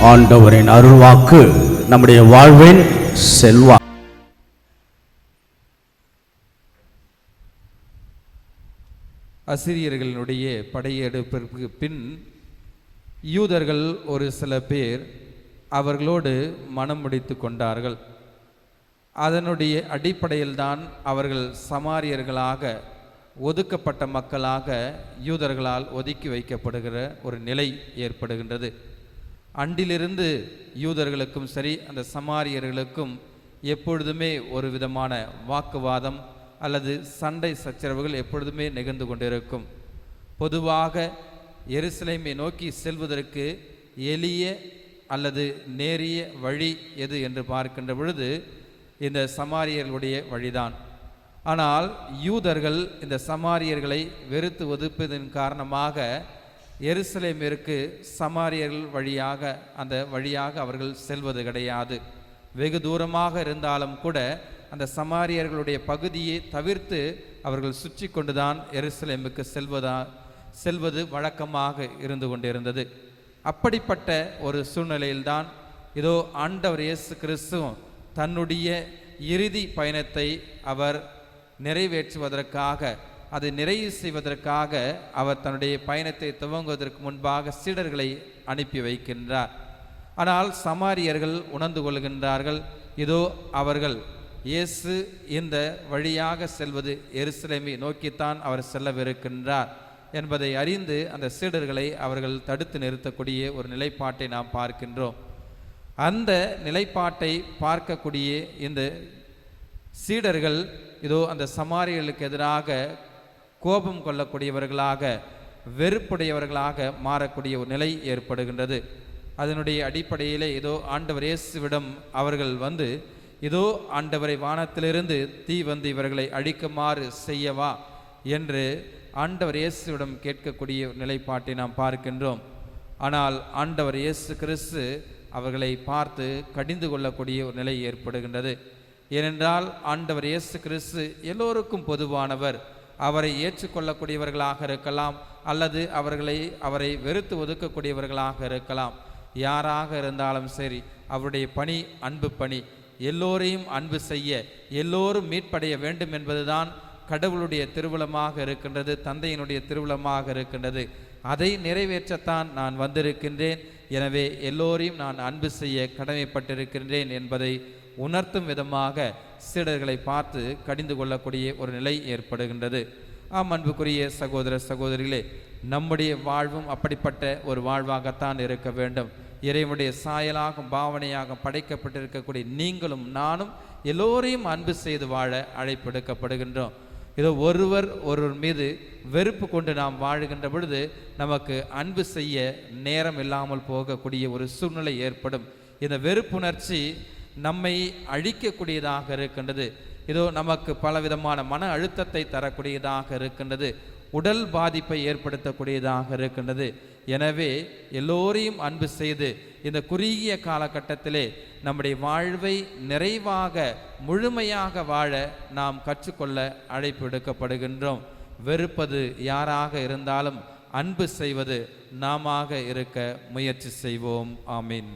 ஆண்டவரின் அருள்வாக்கு நம்முடைய வாழ்வின் செல்வா. அசிரியர்களுடைய படையெடுப்பிற்கு பின் யூதர்கள் ஒரு சில பேர் அவர்களோடு மனம் முடித்து கொண்டார்கள். அதனுடைய அடிப்படையில்தான் அவர்கள் சமாரியர்களாக ஒதுக்கப்பட்ட மக்களாக யூதர்களால் ஒதுக்கி வைக்கப்படுகிற ஒரு நிலை ஏற்படுகின்றது. அண்டிலிருந்து யூதர்களுக்கும் சரி அந்த சமாரியர்களுக்கும் எப்பொழுதுமே ஒரு விதமான வாக்குவாதம் அல்லது சண்டை சச்சரவுகள் எப்பொழுதுமே நிகழ்ந்து கொண்டிருக்கும். பொதுவாக எருசலேமை நோக்கி செல்வதற்கு எளிய அல்லது நேரிய வழி எது என்று பார்க்கின்ற பொழுது இந்த சமாரியர்களுடைய வழிதான். ஆனால் யூதர்கள் இந்த சமாரியர்களை வெறுத்து ஒதுப்பதன் காரணமாக எருசலேமிற்கு சமாரியர்கள் வழியாக அந்த வழியாக அவர்கள் செல்வது கிடையாது. வெகு தூரமாக இருந்தாலும் கூட அந்த சமாரியர்களுடைய பகுதியை தவிர்த்து அவர்கள் சுற்றி கொண்டுதான் எருசலேமுக்கு செல்வதா செல்வது வழக்கமாக இருந்து கொண்டிருந்தது. அப்படிப்பட்ட ஒரு சூழ்நிலையில்தான் இதோ ஆண்டவர் இயேசு கிறிஸ்துவும் தன்னுடைய இறுதி பயணத்தை அவர் நிறைவேற்றுவதற்காக அதை நிறைவு செய்வதற்காக அவர் தன்னுடைய பயணத்தை துவங்குவதற்கு முன்பாக சீடர்களை அனுப்பி வைக்கின்றார். ஆனால் சமாரியர்கள் உணர்ந்து கொள்கின்றார்கள் இதோ அவர்கள் இயேசு இந்த வழியாக செல்வது எருசலேமை நோக்கித்தான் அவர் செல்லவிருக்கின்றார் என்பதை அறிந்து அந்த சீடர்களை அவர்கள் தடுத்து நிறுத்தக்கூடிய ஒரு நிலைப்பாட்டை நாம் பார்க்கின்றோம். அந்த நிலைப்பாட்டை பார்க்கக்கூடிய இந்த சீடர்கள் இதோ அந்த சமாரியர்களுக்கு எதிராக கோபம் கொள்ளக்கூடியவர்களாக வெறுப்புடையவர்களாக மாறக்கூடிய ஒரு நிலை ஏற்படுகின்றது. அதனுடைய அடிப்படையிலே ஏதோ ஆண்டவர் இயேசுவிடம் அவர்கள் வந்து இதோ ஆண்டவரை வானத்திலிருந்து தீ வந்து இவர்களை அழிக்குமாறு செய்யவா? என்று ஆண்டவர் இயேசுவிடம் கேட்கக்கூடிய ஒரு நிலைப்பாட்டை நாம் பார்க்கின்றோம். ஆனால் ஆண்டவர் இயேசு கிறிஸ்து அவர்களை பார்த்து கடிந்து கொள்ளக்கூடிய ஒரு நிலை ஏற்படுகின்றது. ஏனென்றால் ஆண்டவர் இயேசு கிறிஸ்து எல்லோருக்கும் பொதுவானவர். அவரை ஏற்றுக்கொள்ளக்கூடியவர்களாக இருக்கலாம் அல்லது அவர்களை அவரை வெறுத்து ஒதுக்கக்கூடியவர்களாக இருக்கலாம். யாராக இருந்தாலும் சரி அவருடைய பணி அன்பு பணி. எல்லோரையும் அன்பு செய்ய எல்லோரும் மீட்படைய வேண்டும் என்பதுதான் கடவுளுடைய திருவிழமாக இருக்கின்றது தந்தையினுடைய திருவிழமாக இருக்கின்றது. அதை நிறைவேற்றத்தான் நான் வந்திருக்கின்றேன். எனவே எல்லோரையும் நான் அன்பு செய்ய கடமைப்பட்டிருக்கின்றேன் என்பதை உணர்த்தும் விதமாக சீடர்களை பார்த்து கடிந்து கொள்ளக்கூடிய ஒரு நிலை ஏற்படுகின்றது. ஆம் அன்புக்குரிய சகோதர சகோதரிகளே நம்முடைய வாழ்வும் அப்படிப்பட்ட ஒரு வாழ்வாகத்தான் இருக்க வேண்டும். இறைவனுடைய சாயலாகும் பாவனையாக படைக்கப்பட்டிருக்கக்கூடிய நீங்களும் நானும் எல்லோரையும் அன்பு செய்து வாழ அழைப்பெடுக்கப்படுகின்றோம். இதோ ஒருவர் ஒருவர் மீது வெறுப்பு கொண்டு நாம் வாழுகின்ற பொழுது நமக்கு அன்பு செய்ய நேரம் இல்லாமல் போகக்கூடிய ஒரு சூழ்நிலை ஏற்படும். இந்த வெறுப்புணர்ச்சி நம்மை அழிக்கக்கூடியதாக இருக்கின்றது. இதோ நமக்கு பலவிதமான மன அழுத்தத்தை தரக்கூடியதாக இருக்கின்றது. உடல் பாதிப்பை ஏற்படுத்தக்கூடியதாக இருக்கின்றது. எனவே எல்லோரையும் அன்பு செய்து இந்த குறுகிய காலகட்டத்திலே நம்முடைய வாழ்வை நிறைவாக முழுமையாக வாழ நாம் கற்றுக்கொள்ள அழைப்பு விடுக்கப்படுகின்றோம். வெறுப்பது யாராக இருந்தாலும் அன்பு செய்வது நாமாக இருக்க முயற்சி செய்வோம். ஆமீன்.